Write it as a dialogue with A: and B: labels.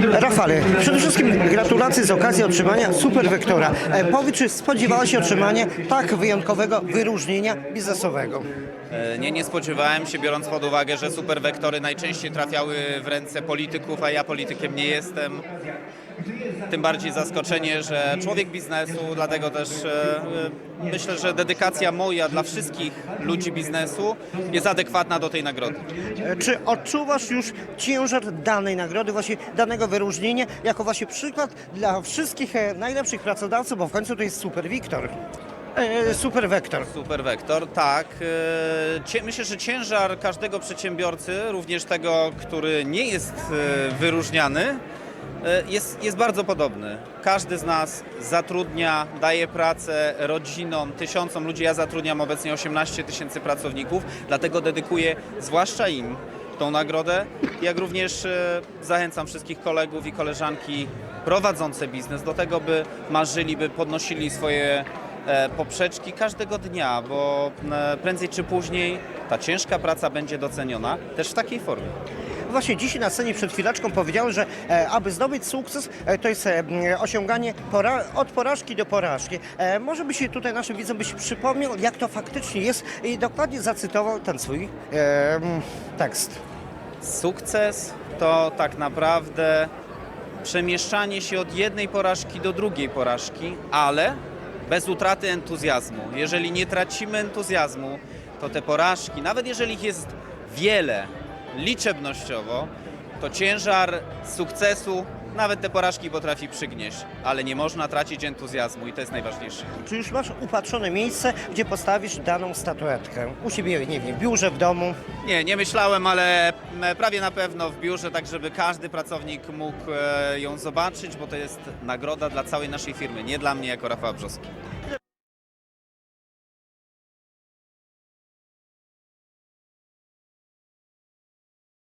A: Rafale, przede wszystkim gratulacje z okazji otrzymania Superwektora. E, Powiedz, czy spodziewałeś się otrzymania tak wyjątkowego wyróżnienia biznesowego?
B: E, Nie, nie spodziewałem się, biorąc pod uwagę, że superwektory najczęściej trafiały w ręce polityków, a ja politykiem nie jestem. Tym bardziej zaskoczenie, że człowiek biznesu, dlatego też e, e, myślę, że dedykacja moja dla wszystkich ludzi biznesu jest adekwatna do tej nagrody.
A: Czy odczuwasz już ciężar danej nagrody, właśnie danego wyróżnienia, jako właśnie przykład dla wszystkich najlepszych pracodawców, bo w końcu to jest Superwiktor. E, Superwektor.
B: Superwektor, tak. E, Myślę, że ciężar każdego przedsiębiorcy, również tego, który nie jest e, wyróżniany, e, jest, jest bardzo podobny. Każdy z nas zatrudnia, daje pracę rodzinom, tysiącom ludzi. Ja zatrudniam obecnie 18 tysięcy pracowników, dlatego dedykuję zwłaszcza im tą nagrodę, jak również e, zachęcam wszystkich kolegów i koleżanki prowadzące biznes do tego, by marzyli, by podnosili swoje e, poprzeczki każdego dnia, bo e, prędzej czy później ta ciężka praca będzie doceniona też w takiej formie.
A: Właśnie dzisiaj na scenie przed chwileczką powiedziałem, że e, aby zdobyć sukces, e, to jest e, osiąganie pora od porażki do porażki. E, może byś tutaj naszym widzom byś przypomniał, jak to faktycznie jest i dokładnie zacytował ten swój e, tekst.
B: Sukces to tak naprawdę przemieszczanie się od jednej porażki do drugiej porażki, ale bez utraty entuzjazmu. Jeżeli nie tracimy entuzjazmu, to te porażki, nawet jeżeli ich jest wiele liczebnościowo, to ciężar sukcesu nawet te porażki potrafi przygnieść, ale nie można tracić entuzjazmu i to jest najważniejsze.
A: Czy już masz upatrzone miejsce, gdzie postawisz daną statuetkę? U siebie, nie wiem, w biurze, w domu?
B: Nie, nie myślałem, ale m, prawie na pewno w biurze, tak żeby każdy pracownik mógł e, ją zobaczyć, bo to jest nagroda dla całej naszej firmy, nie dla mnie jako Rafała Brzoski.